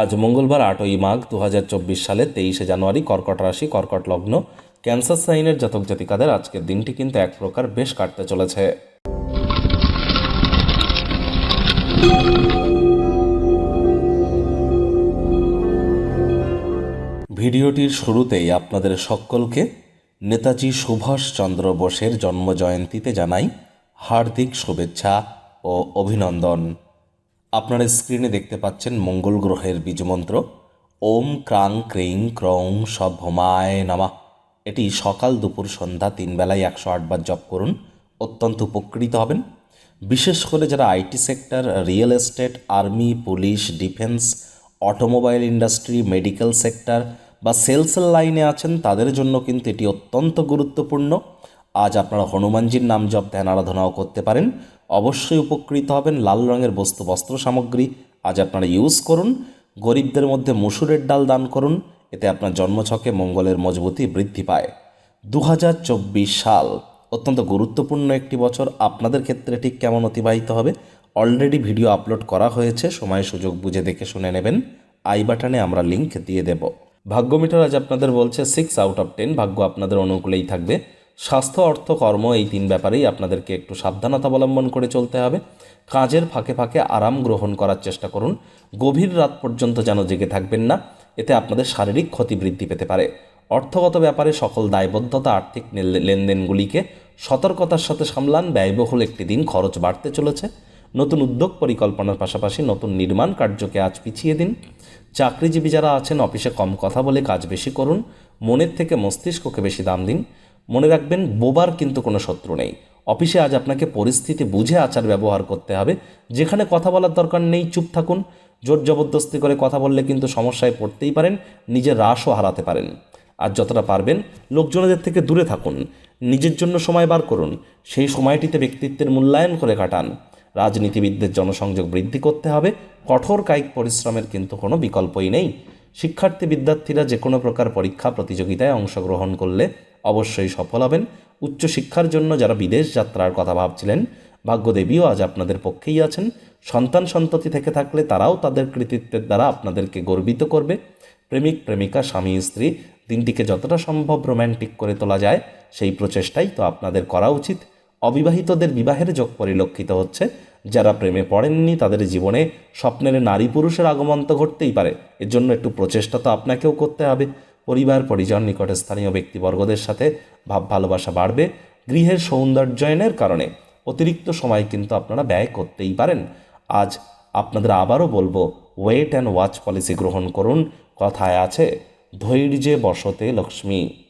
আজ মঙ্গলবার আটই মাঘ দু হাজার চব্বিশ সালে তেইশে জানুয়ারি কর্কট রাশি, কর্কট লগ্ন, ক্যান্সার সাইনের জাতক জাতিকাদের আজকের দিনটি কিন্তু এক প্রকার বেশ কাটতে চলেছে। ভিডিওটির শুরুতেই আপনাদের সকলকে নেতাজি সুভাষচন্দ্র বোসের জন্মজয়ন্তীতে জানাই হার্দিক শুভেচ্ছা ও অভিনন্দন। আপনারা স্ক্রিনে দেখতে পাচ্ছেন মঙ্গল গ্রহের বীজমন্ত্র ওম ক্রাং ক্রিং ক্রৌং সভমায় নামা। এটি সকাল দুপুর সন্ধ্যা তিন বেলায় একশো আটবার জপ করুন, অত্যন্ত উপকৃত হবেন। বিশেষ করে যারা IT sector, real estate, army, police, defence, automobile industry, medical sector বা সেলসের লাইনে আছেন, তাদের জন্য কিন্তু এটি অত্যন্ত গুরুত্বপূর্ণ। আজ আপনারা হনুমানজির নাম জপ ধ্যান আরাধনাও করতে পারেন। অবশ্যই উপকৃত হবেন লাল রঙের বস্তু বস্ত্র সামগ্রী। আজ আপনারা ইউজ করুন, গরিবদের মধ্যে মুসুরের ডাল দান করুন, এতে আপনার জন্মছকে মঙ্গলের মজবুতি বৃদ্ধি পায়। দু হাজার চব্বিশ সাল, অত্যন্ত গুরুত্বপূর্ণ একটি বছর। আপনাদের ক্ষেত্রে ঠিক কেমন অতিবাহিত হবে? অলরেডি ভিডিও আপলোড করা হয়েছে, সময় সুযোগ বুঝে দেখে শুনে নেবেন। আই বাটনে আমরা লিংক দিয়ে দেব। ভাগ্য মিটার আজ আপনাদের বলছে সিক্স আউট অফ টেন ভাগ্য আপনাদের অনুকূলেই থাকবে। স্বাস্থ্য, অর্থ, কর্ম এই তিন ব্যাপারেই আপনাদেরকে একটু সাবধানতা অবলম্বন করে চলতে হবে। কাজের ফাঁকে ফাঁকে আরাম গ্রহণ করার চেষ্টা করুন। গভীর রাত পর্যন্ত যেন জেগে থাকবেন না, এতে আপনাদের শারীরিক ক্ষতি বৃদ্ধি পেতে পারে। অর্থগত ব্যাপারে সকল দায়বদ্ধতা, আর্থিক লেনদেনগুলিকে সতর্কতার সাথে সামলান। ব্যয়বহুল একটি দিন খরচ বাড়তে চলেছে। নতুন উদ্যোগ পরিকল্পনার পাশাপাশি নতুন নির্মাণ কার্যকে আজ পিছিয়ে দিন। চাকরিজীবী যারা আছেন, অফিসে কম কথা বলে কাজ বেশি করুন। মনের থেকে মস্তিষ্ককে বেশি দাম দিন। মনে রাখবেন, বোবার কিন্তু কোনো শত্রু নেই। অফিসে আজ আপনাকে পরিস্থিতি বুঝে আচার ব্যবহার করতে হবে। যেখানে কথা বলার দরকার নেই, চুপ থাকুন। জোর জবরদস্তি করে কথা বললে কিন্তু সমস্যায় পড়তেই পারেন, নিজের রাশও হারাতে পারেন। আর যতটা পারবেন, লোকজনদের থেকে দূরে থাকুন। নিজের জন্য সময় বার করুন। সেই সময়টিতে ব্যক্তিত্বের মূল্যায়ন করে কাটান। রাজনীতিবিদদের জনসংযোগ বৃদ্ধি করতে হবে। কঠোর কায়িক পরিশ্রমের কিন্তু কোনো বিকল্পই নেই। শিক্ষার্থী বিদ্যার্থীরা যে কোনো প্রকার পরীক্ষা প্রতিযোগিতায় অংশগ্রহণ করলে অবশ্যই সফল হবেন। উচ্চশিক্ষার জন্য যারা বিদেশ যাত্রার কথা ভাবছিলেন, ভাগ্যদেবীও আজ আপনাদের পক্ষেই আছেন। সন্তান সন্ততি থেকে থাকলে তারাও তাদের কৃতিত্বের দ্বারা আপনাদেরকে গর্বিত করবে। প্রেমিক, প্রেমিকা, স্বামী, স্ত্রী, দিনটিকে যতটা সম্ভব রোম্যান্টিক করে তোলা যায়, সেই প্রচেষ্টাই তো আপনাদের করা উচিত। অবিবাহিতদের বিবাহের যোগ পরিলক্ষিত হচ্ছে। যারা প্রেমে পড়েননি তাদের জীবনে স্বপ্নের নারী পুরুষের আগমন তো ঘটতেই পারে। এর জন্য একটু প্রচেষ্টা তো আপনাকেও করতে হবে। পরিবার, পরিজন, নিকটে স্থানীয় ব্যক্তিবর্গদের সাথে ভাব ভালোবাসা বাড়বে গৃহের সৌন্দর্যায়নের কারণে। অতিরিক্ত সময় কিন্তু আপনারা ব্যয় করতেই পারেন। আজ আপনাদের আবারও বলব ওয়েট অ্যান্ড ওয়াচ পলিসি গ্রহণ করুন। কথায় আছে, ধৈর্যে বসতে লক্ষ্মী।